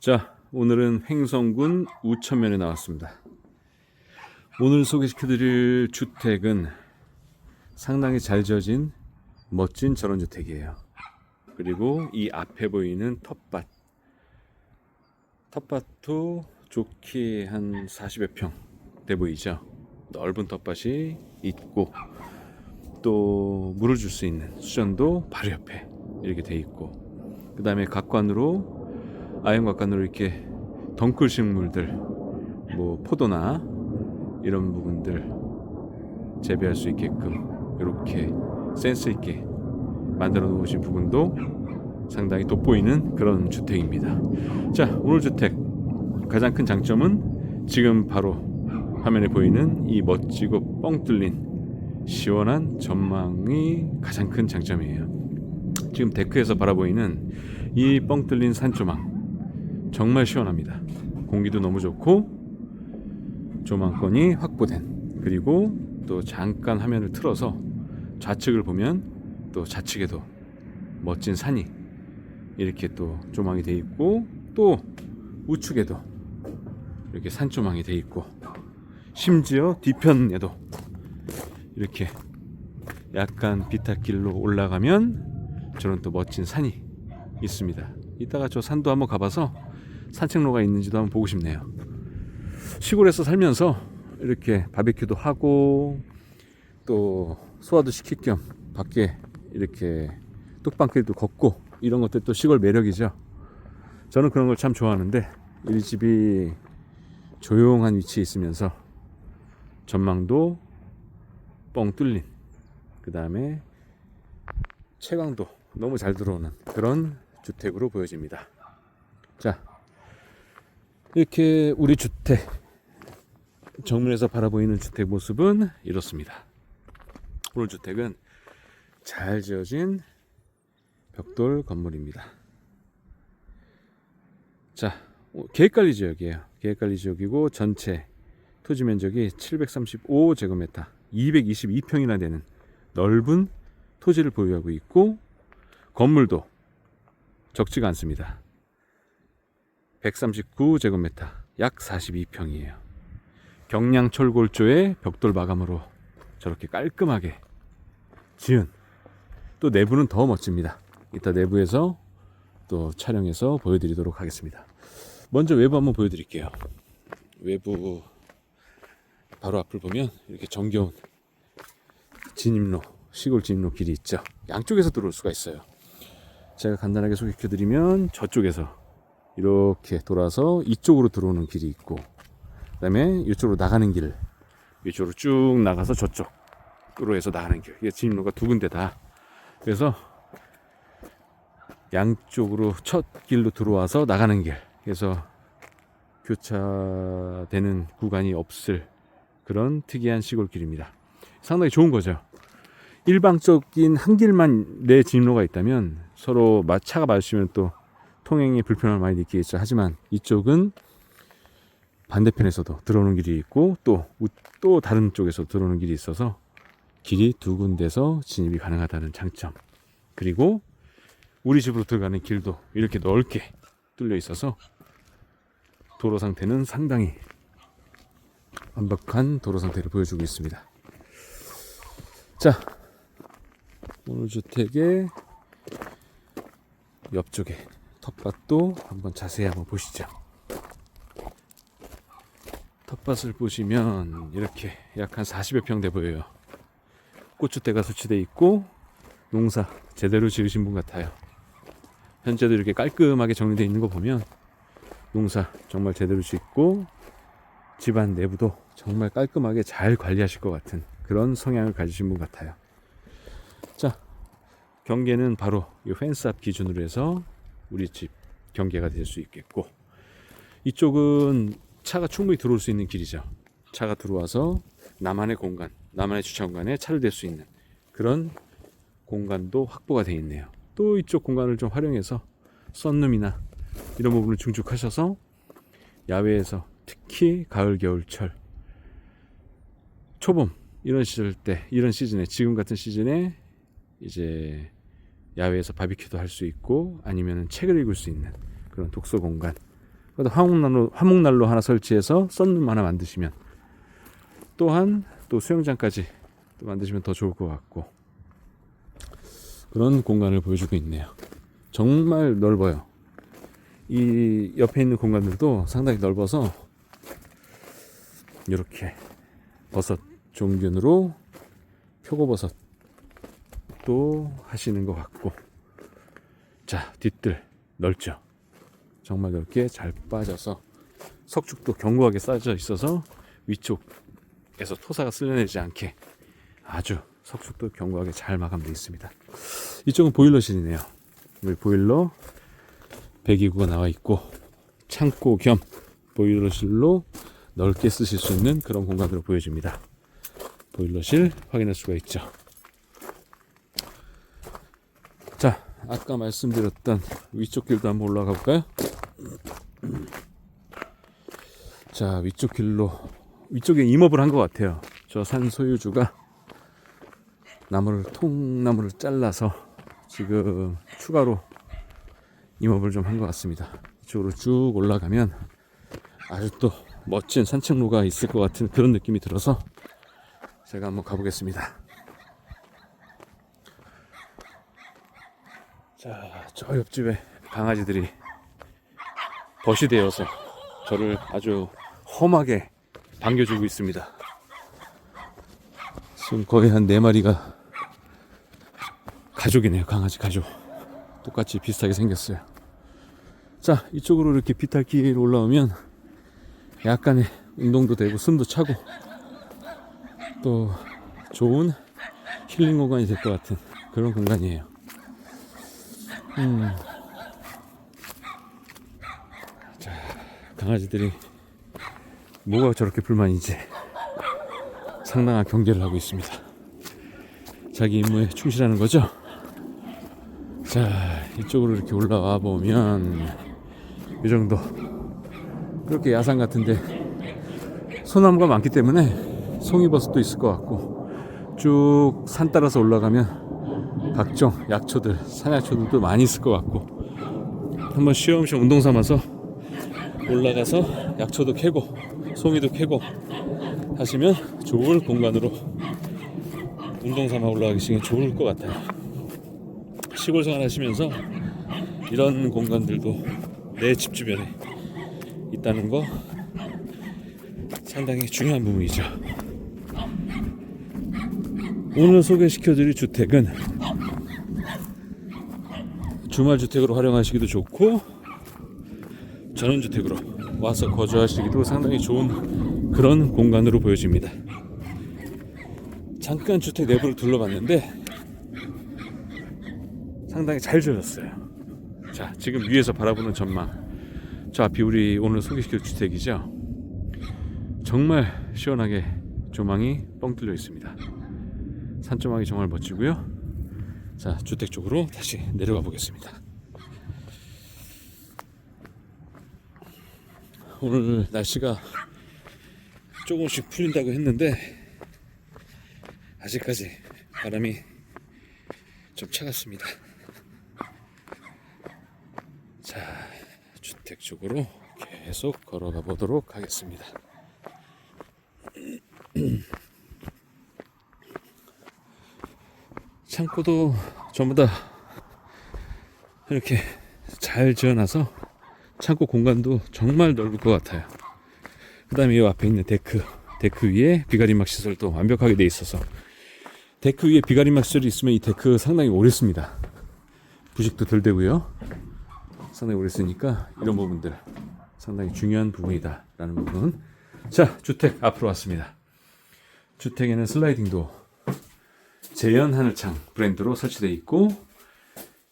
자, 오늘은 횡성군 우천면에 나왔습니다. 오늘 소개시켜드릴 주택은 상당히 잘 지어진 멋진 전원주택이에요. 그리고 이 앞에 보이는 텃밭. 텃밭도 좋게 한 40여 평 돼 보이죠? 넓은 텃밭이 있고 또 물을 줄 수 있는 수전도 바로 옆에 이렇게 돼 있고 그 다음에 각관으로 아연각관으로 이렇게 덩굴 식물들 뭐 포도나 이런 부분들 재배할 수 있게끔 이렇게 센스 있게 만들어 놓으신 부분도 상당히 돋보이는 그런 주택입니다. 자 오늘 주택 가장 큰 장점은 지금 바로 화면에 보이는 이 멋지고 뻥 뚫린 시원한 전망이 가장 큰 장점이에요. 지금 데크에서 바라보이는 이 뻥 뚫린 산조망 정말 시원합니다. 공기도 너무 좋고 조망권이 확보된 그리고 또 잠깐 화면을 틀어서 좌측을 보면 또 좌측에도 멋진 산이 이렇게 또 조망이 돼 있고 또 우측에도 이렇게 산 조망이 돼 있고 심지어 뒤편에도 이렇게 약간 비탈길로 올라가면 저런 또 멋진 산이 있습니다. 이따가 저 산도 한번 가봐서 산책로가 있는지도 한번 보고 싶네요. 시골에서 살면서 이렇게 바베큐도 하고 또 소화도 시킬 겸 밖에 이렇게 뚝방길도 걷고 이런 것들 또 시골 매력이죠. 저는 그런 걸 참 좋아하는데 이 집이 조용한 위치에 있으면서 전망도 뻥 뚫린 그 다음에 채광도 너무 잘 들어오는 그런 주택으로 보여집니다. 자, 이렇게 우리 주택 정면에서 바라보이는 주택 모습은 이렇습니다. 오늘 주택은 잘 지어진 벽돌 건물입니다. 자, 계획관리 지역이에요. 계획관리 지역이고 전체 토지 면적이 735제곱미터, 222평이나 되는 넓은 토지를 보유하고 있고 건물도 적지가 않습니다. 139제곱미터, 약 42평이에요. 경량 철 골조의 벽돌 마감으로 저렇게 깔끔하게 지은 또 내부는 더 멋집니다. 이따 내부에서 또 촬영해서 보여드리도록 하겠습니다. 먼저 외부 한번 보여드릴게요. 외부 바로 앞을 보면 이렇게 정겨운 진입로, 시골 진입로 길이 있죠. 양쪽에서 들어올 수가 있어요. 제가 간단하게 소개해드리면 저쪽에서 이렇게 돌아서 이쪽으로 들어오는 길이 있고, 그 다음에 이쪽으로 나가는 길, 이쪽으로 쭉 나가서 저쪽으로 해서 나가는 길. 이게 진입로가 두 군데 다. 그래서 양쪽으로 첫 길로 들어와서 나가는 길. 그래서 교차되는 구간이 없을 그런 특이한 시골길입니다. 상당히 좋은 거죠. 일방적인 한 길만 내 진로가 있다면 서로 마- 차가 마주치면 또 통행에 불편함을 많이 느끼겠죠. 하지만 이쪽은 반대편에서도 들어오는 길이 있고 또, 우- 또 다른 쪽에서 들어오는 길이 있어서 길이 두 군데서 진입이 가능하다는 장점. 그리고 우리 집으로 들어가는 길도 이렇게 넓게 뚫려 있어서 도로 상태는 상당히 완벽한 도로 상태를 보여주고 있습니다. 자, 오늘 주택의 옆쪽에 텃밭도 한번 자세히 한번 보시죠. 텃밭을 보시면 이렇게 약 한 40여 평 돼 보여요. 고추대가 설치돼 있고 농사 제대로 지으신 분 같아요. 현재도 이렇게 깔끔하게 정리되어 있는 거 보면 농사 정말 제대로 짓고 집안 내부도 정말 깔끔하게 잘 관리하실 것 같은 그런 성향을 가지신 분 같아요. 자, 경계는 바로 이 펜스 앞 기준으로 해서 우리 집 경계가 될 수 있겠고 이쪽은 차가 충분히 들어올 수 있는 길이죠. 차가 들어와서 나만의 공간, 나만의 주차 공간에 차를 댈 수 있는 그런 공간도 확보가 되어 있네요. 또 이쪽 공간을 좀 활용해서 썬룸이나 이런 부분을 중축하셔서 야외에서 특히 가을 겨울철 초봄 이런 시절 때 이런 시즌에 지금 같은 시즌에 이제 야외에서 바비큐도 할 수 있고 아니면 책을 읽을 수 있는 그런 독서 공간 그래도 화목난로 화목난로 하나 설치해서 썬룸 하나 만드시면 또한 또 수영장까지 또 만드시면 더 좋을 것 같고 그런 공간을 보여주고 있네요. 정말 넓어요. 이 옆에 있는 공간들도 상당히 넓어서 이렇게 버섯 종균으로 표고버섯 또 하시는 것 같고. 자 뒷들 넓죠? 정말 넓게 잘 빠져서 석죽도 견고하게 쌓여져 있어서 위쪽에서 토사가 쓸려내지 않게 아주 석죽도 견고하게 잘 마감되어 있습니다. 이쪽은 보일러실이네요. 보일러 배기구가 나와 있고 창고 겸 보일러실로 넓게 쓰실 수 있는 그런 공간으로 보여집니다. 보일러실 확인할 수가 있죠 자 아까 말씀드렸던 위쪽 길도 한번 올라가 볼까요? 자 위쪽 길로 위쪽에 임업을 한 것 같아요. 저 산 소유주가 나무를 통나무를 잘라서 지금 추가로 임업을 좀 한 것 같습니다. 이쪽으로 쭉 올라가면 아주 또 멋진 산책로가 있을 것 같은 그런 느낌이 들어서 제가 한번 가보겠습니다. 자, 저 옆집에 강아지들이 벗이 되어서 저를 아주 험하게 반겨주고 있습니다. 지금 거의 한네 마리가 가족이네요. 강아지 가족. 똑같이 비슷하게 생겼어요. 자, 이쪽으로 이렇게 비탈길 올라오면 약간의 운동도 되고 숨도 차고 또 좋은 힐링 공간이 될 것 같은 그런 공간이에요. 음. 자, 강아지들이 뭐가 저렇게 불만인지 상당한 경계를 하고 있습니다. 자기 임무에 충실하는 거죠. 자, 이쪽으로 이렇게 올라와 보면 이 정도 그렇게 야산 같은데 소나무가 많기 때문에 송이버섯도 있을 것 같고 쭉 산 따라서 올라가면 각종 약초들, 산약초들도 많이 있을 것 같고 한번 쉬엄쉬엄 운동 삼아서 올라가서 약초도 캐고 송이도 캐고 하시면 좋을 공간으로 운동 삼아 올라가시면 좋을 것 같아요. 시골 생활 하시면서 이런 공간들도 내 집 주변에 있다는 거 상당히 중요한 부분이죠. 오늘 소개시켜드릴 주택은 주말 주택으로 활용하시기도 좋고 전원주택으로 와서 거주하시기도 상당히 좋은 그런 공간으로 보여집니다. 잠깐 주택 내부를 둘러봤는데 상당히 잘 지어졌어요. 자, 지금 위에서 바라보는 전망. 저 앞이 우리 오늘 소개시킬 주택이죠. 정말 시원하게 조망이 뻥 뚫려 있습니다. 산조망이 정말 멋지고요. 자, 주택 쪽으로 다시 내려가 보겠습니다. 오늘 날씨가 조금씩 풀린다고 했는데 아직까지 바람이 좀 차갑습니다. 자, 주택 쪽으로 계속 걸어가 보도록 하겠습니다. 창고도 전부 다 이렇게 잘 지어놔서 창고 공간도 정말 넓을 것 같아요. 그 다음에 이 앞에 있는 데크, 데크 위에 비가림막 시설도 완벽하게 돼 있어서 데크 위에 비가림막 시설이 있으면 이 데크 상당히 오래 씁니다. 부식도 덜 되고요. 상당히 오래 쓰니까 이런 부분들 상당히 중요한 부분이다라는 부분. 자, 주택 앞으로 왔습니다. 주택에는 슬라이딩도 재현 하늘창 브랜드로 설치되어 있고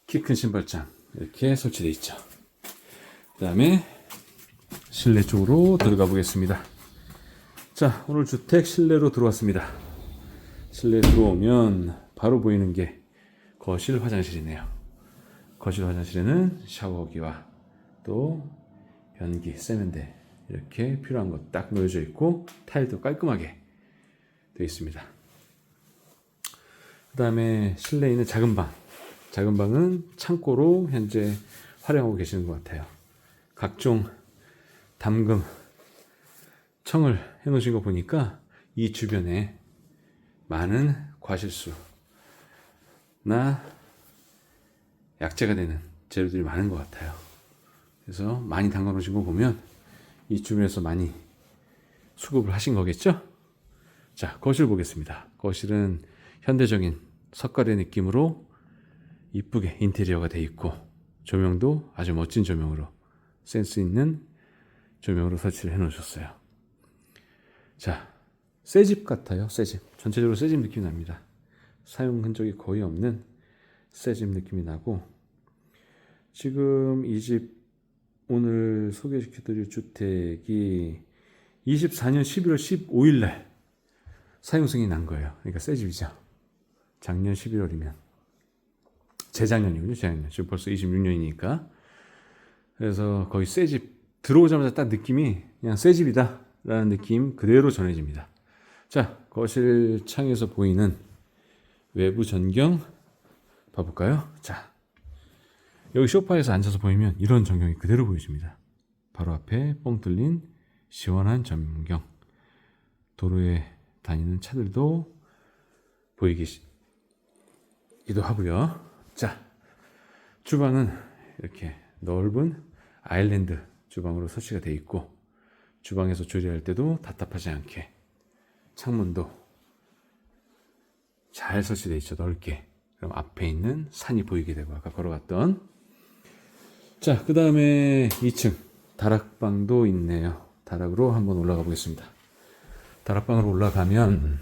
키 큰 신발장 이렇게 설치되어 있죠. 그 다음에 실내 쪽으로 들어가 보겠습니다. 자, 오늘 주택 실내로 들어왔습니다. 실내 들어오면 바로 보이는 게 거실 화장실이네요. 거실 화장실에는 샤워기와 또 변기, 세면대 이렇게 필요한 것 딱 놓여져 있고 타일도 깔끔하게 되어 있습니다. 그 다음에 실내에 있는 작은 방. 작은 방은 창고로 현재 활용하고 계시는 것 같아요. 각종 담금 청을 해 놓으신 거 보니까 이 주변에 많은 과실수나 약재가 되는 재료들이 많은 것 같아요. 그래서 많이 담가 놓으신 거 보면 이 주변에서 많이 수급을 하신 거겠죠? 자, 거실 보겠습니다. 거실은 현대적인 석가래 느낌으로 이쁘게 인테리어가 돼 있고 조명도 아주 멋진 조명으로 센스 있는 조명으로 설치를 해 놓으셨어요. 자, 새집 같아요. 새 집. 전체적으로 새집 느낌이 납니다. 사용 흔적이 거의 없는 새집 느낌이 나고 지금 이 집 오늘 소개시켜 드릴 주택이 24년 11월 15일 날 사용 승인이 난 거예요. 그러니까 새 집이죠. 작년 11월이면 재작년이군요. 재작년. 지금 벌써 26년이니까. 그래서 거의 새 집 들어오자마자 딱 느낌이 그냥 새 집이다라는 느낌 그대로 전해집니다. 자, 거실 창에서 보이는 외부 전경 봐볼까요? 자, 여기 소파에서 앉아서 보이면 이런 전경이 그대로 보여집니다. 바로 앞에 뻥 뚫린 시원한 전경. 도로에 다니는 차들도 보이기도 하고요. 자, 주방은 이렇게 넓은 아일랜드 주방으로 설치가 되어 있고 주방에서 조리할 때도 답답하지 않게 창문도 잘 설치되어 있죠. 넓게. 그럼 앞에 있는 산이 보이게 되고 아까 걸어갔던 자, 그 다음에 2층 다락방도 있네요. 다락으로 한번 올라가 보겠습니다. 다락방으로 올라가면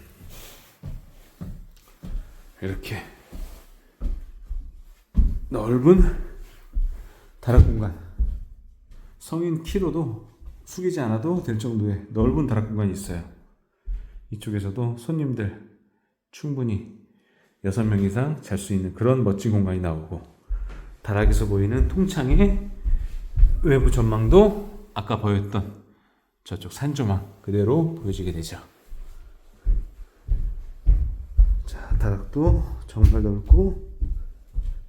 이렇게 넓은 다락 공간. 성인 키로도 숙이지 않아도 될 정도의 넓은 다락 공간이 있어요. 이쪽에서도 손님들 충분히 6명 이상 잘 수 있는 그런 멋진 공간이 나오고 다락에서 보이는 통창의 외부 전망도 아까 보였던 저쪽 산 조망 그대로 보여지게 되죠. 자, 다락도 정말 넓고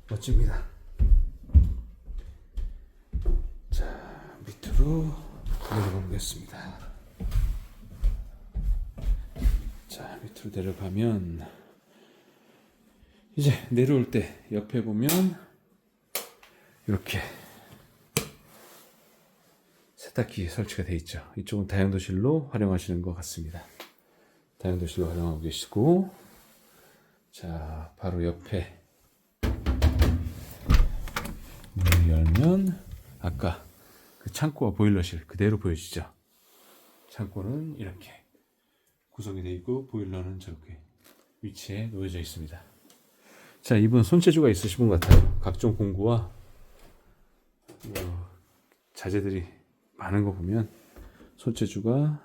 멋집니다. 자, 밑으로 내려가 보겠습니다. 자, 밑으로 내려가면 이제 내려올 때 옆에 보면 이렇게 세탁기 설치가 되어 있죠. 이쪽은 다용도실로 활용하시는 것 같습니다. 다용도실로 활용하고 계시고, 자, 바로 옆에 열면 아까 그 창고와 보일러실 그대로 보여지죠. 창고는 이렇게 구성이 되어 있고 보일러는 저렇게 위치에 놓여져 있습니다. 자, 이분 손재주가 있으신 분 같아요. 각종 공구와 뭐 자재들이 많은 거 보면 손재주가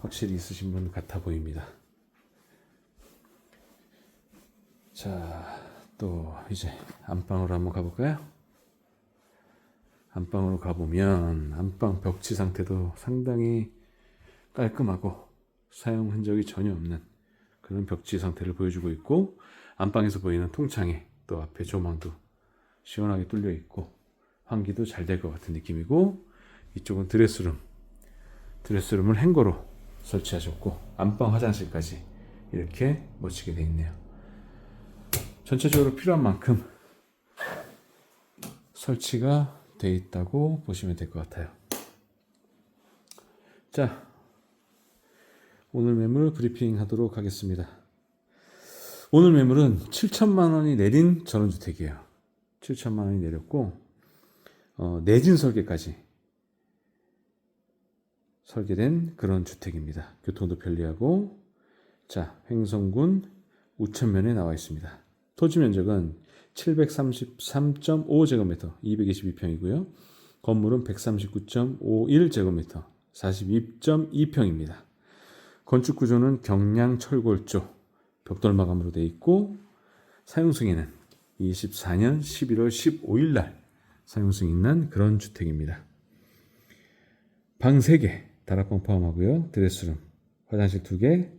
확실히 있으신 분 같아 보입니다. 자, 또 이제 안방으로 한번 가볼까요? 안방으로 가보면 안방 벽지 상태도 상당히 깔끔하고 사용 흔적이 전혀 없는 그런 벽지 상태를 보여주고 있고 안방에서 보이는 통창에 또 앞에 조망도 시원하게 뚫려 있고 환기도 잘 될 것 같은 느낌이고 이쪽은 드레스룸 드레스룸을 행거로 설치하셨고 안방 화장실까지 이렇게 멋지게 되어 있네요. 전체적으로 필요한 만큼 설치가 되어 있다고 보시면 될 것 같아요 자 오늘 매물 브리핑 하도록 하겠습니다 오늘 매물은 7천만 원이 내린 전원주택이에요 7천만 원이 내렸고 어, 내진 설계까지 설계된 그런 주택입니다. 교통도 편리하고 자 횡성군 우천면에 나와 있습니다. 토지 면적은 733.5제곱미터 222평이고요. 건물은 139.51제곱미터 42.2평입니다. 건축 구조는 경량 철골조 벽돌 마감으로 되어 있고 사용 승인은 24년 11월 15일 날 사용 승인 난 그런 주택입니다. 방 3개, 다락방 포함하고요. 드레스룸, 화장실 2개,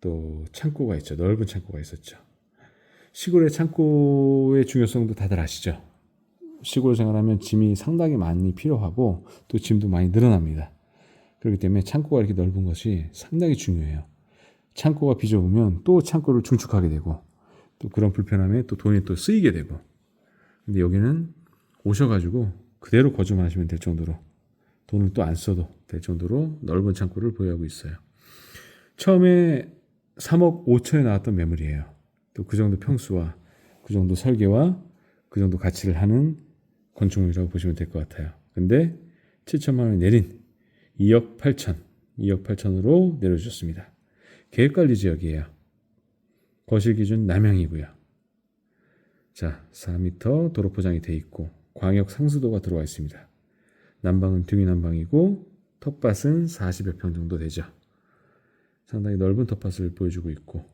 또 창고가 있죠. 넓은 창고가 있었죠. 시골의 창고의 중요성도 다들 아시죠? 시골 생활하면 짐이 상당히 많이 필요하고 또 짐도 많이 늘어납니다. 그렇기 때문에 창고가 이렇게 넓은 것이 상당히 중요해요. 창고가 비좁으면 또 창고를 중축하게 되고 또 그런 불편함에 또 돈이 또 쓰이게 되고 근데 여기는 오셔가지고 그대로 거주만 하시면 될 정도로 돈을 또 안 써도 될 정도로 넓은 창고를 보유하고 있어요. 처음에 3억 5천에 나왔던 매물이에요. 또 그 정도 평수와 그 정도 설계와 그 정도 가치를 하는 건축물이라고 보시면 될 것 같아요. 근데 7천만 원이 내린 2억 8천, 2억 8천으로 내려주셨습니다. 계획관리 지역이에요. 거실 기준 남향이고요. 자, 4m 도로 포장이 돼 있고 광역 상수도가 들어와 있습니다. 난방은 등위 난방이고 텃밭은 40여 평 정도 되죠. 상당히 넓은 텃밭을 보여주고 있고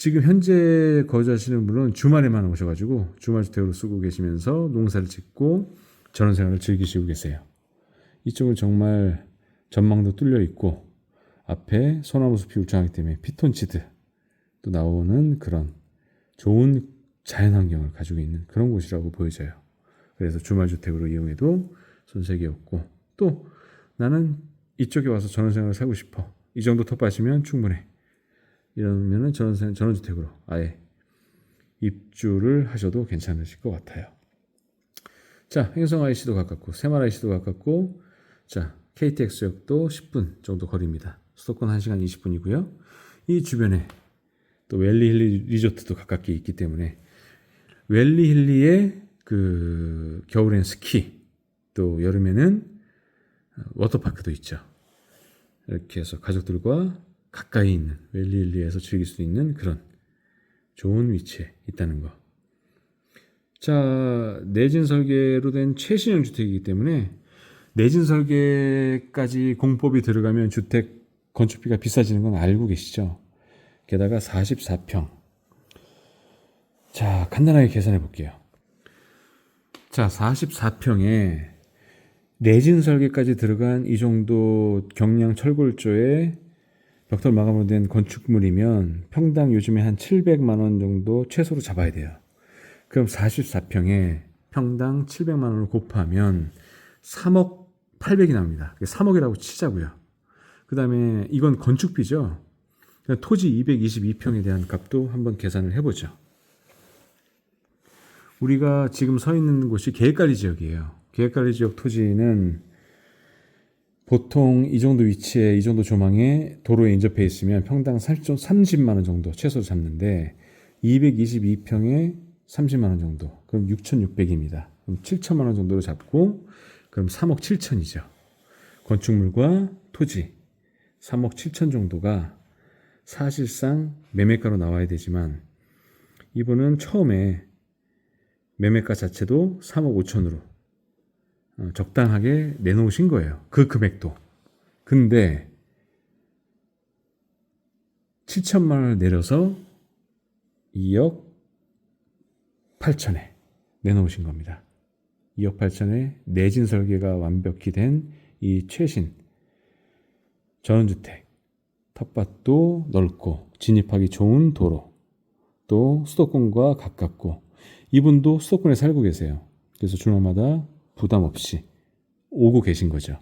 지금 현재 거주하시는 분은 주말에만 오셔가지고 주말 주택으로 쓰고 계시면서 농사를 짓고 전원 생활을 즐기시고 계세요. 이쪽은 정말 전망도 뚫려 있고 앞에 소나무 숲이 울창하기 때문에 피톤치드 또 나오는 그런 좋은 자연 환경을 가지고 있는 그런 곳이라고 보여져요. 그래서 주말 주택으로 이용해도 손색이 없고 또 나는 이쪽에 와서 전원 생활을 살고 싶어. 이 정도 텃밭이면 충분해. 이러면은 전원 생- 전원 주택으로 아예 입주를 하셔도 괜찮으실 것 같아요. 자, 행성 IC도 가깝고 새마을 IC도 가깝고 자, KTX역도 10분 정도 거리입니다. 수도권 1시간 20분이고요. 이 주변에 또 웰리힐리 리조트도 가깝게 있기 때문에 웰리힐리에 그 겨울엔 스키 또 여름에는 워터파크도 있죠. 이렇게 해서 가족들과 가까이 있는 웰리힐리에서 즐길 수 있는 그런 좋은 위치에 있다는 거. 자, 내진 설계로 된 최신형 주택이기 때문에 내진 설계까지 공법이 들어가면 주택 건축비가 비싸지는 건 알고 계시죠? 게다가 44평. 자, 간단하게 계산해 볼게요. 자, 44평에 내진 설계까지 들어간 이 정도 경량 철골조에 벽돌 마감으로 된 건축물이면 평당 요즘에 한 700만 원 정도 최소로 잡아야 돼요. 그럼 44평에 평당 700만 원을 곱하면 3억 800이 납니다. 3억이라고 치자고요. 그 다음에 이건 건축비죠. 토지 222평에 대한 값도 한번 계산을 해보죠. 우리가 지금 서 있는 곳이 계획관리 지역이에요. 계획관리 지역 토지는 보통 이 정도 위치에 이 정도 조망에 도로에 인접해 있으면 평당 30만 원 정도 최소로 잡는데 222평에 30만 원 정도. 그럼 6,600입니다. 그럼 7천만 원 정도로 잡고 그럼 3억 7천이죠. 건축물과 토지 3억 7천 정도가 사실상 매매가로 나와야 되지만 이분은 처음에 매매가 자체도 3억 5천으로 어, 적당하게 내놓으신 거예요. 그 금액도. 근데 7천만 원을 내려서 2억 8천에 내놓으신 겁니다. 2억 8천에 내진 설계가 완벽히 된 이 최신 전원주택 텃밭도 넓고 진입하기 좋은 도로 또 수도권과 가깝고 이분도 수도권에 살고 계세요. 그래서 주말마다 부담 없이 오고 계신 거죠.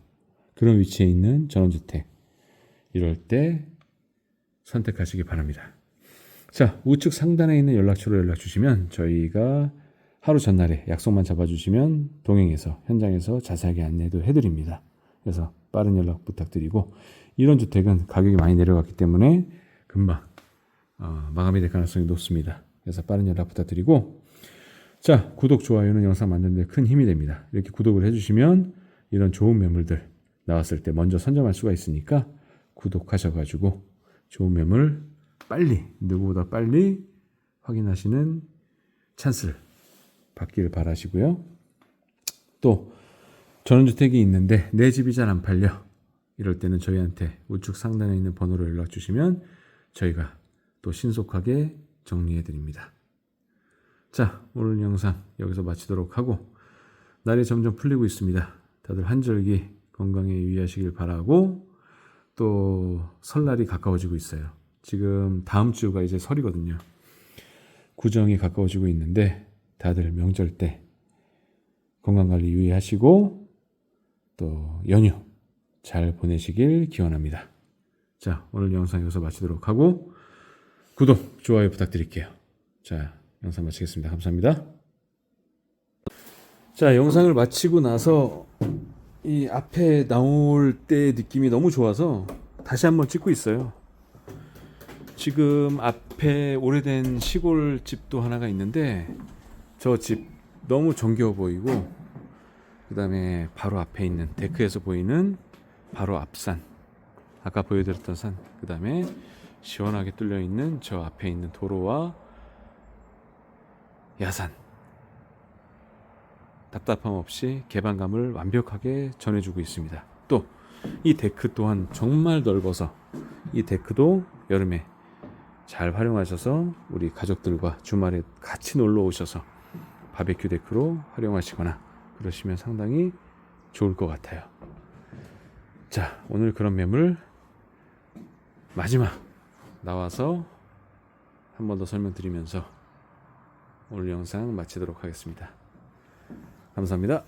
그런 위치에 있는 전원주택 이럴 때 선택하시기 바랍니다. 자, 우측 상단에 있는 연락처로 연락 주시면 저희가 하루 전날에 약속만 잡아주시면 동행해서 현장에서 자세하게 안내도 해드립니다. 그래서 빠른 연락 부탁드리고 이런 주택은 가격이 많이 내려갔기 때문에 금방 어, 마감이 될 가능성이 높습니다. 그래서 빠른 연락 부탁드리고 자 구독 좋아요는 영상 만드는 데 큰 힘이 됩니다. 이렇게 구독을 해주시면 이런 좋은 매물들 나왔을 때 먼저 선점할 수가 있으니까 구독하셔가지고 좋은 매물 빨리 누구보다 빨리 확인하시는 찬스를 받기를 바라시고요. 또 전원주택이 있는데 내 집이 잘 안 팔려 이럴 때는 저희한테 우측 상단에 있는 번호로 연락 주시면 저희가 또 신속하게 정리해 드립니다. 자 오늘 영상 여기서 마치도록 하고 날이 점점 풀리고 있습니다. 다들 한절기 건강에 유의하시길 바라고 또 설날이 가까워지고 있어요. 지금 다음 주가 이제 설이거든요. 구정이 가까워지고 있는데 다들 명절 때 건강관리 유의하시고 또 연휴 잘 보내시길 기원합니다. 자, 오늘 영상 여기서 마치도록 하고 구독, 좋아요 부탁드릴게요. 자, 영상 마치겠습니다. 감사합니다. 자, 영상을 마치고 나서 이 앞에 나올 때 느낌이 너무 좋아서 다시 한번 찍고 있어요. 지금 앞에 오래된 시골 집도 하나가 있는데 저 집 너무 정겨워 보이고 그다음에 바로 앞에 있는 데크에서 보이는 바로 앞산 아까 보여드렸던 산 그다음에 시원하게 뚫려 있는 저 앞에 있는 도로와 야산 답답함 없이 개방감을 완벽하게 전해주고 있습니다. 또 이 데크 또한 정말 넓어서 이 데크도 여름에 잘 활용하셔서 우리 가족들과 주말에 같이 놀러 오셔서 바베큐 데크로 활용하시거나 그러시면 상당히 좋을 것 같아요. 자, 오늘 그런 매물 마지막 나와서 한 번 더 설명드리면서 오늘 영상 마치도록 하겠습니다. 감사합니다.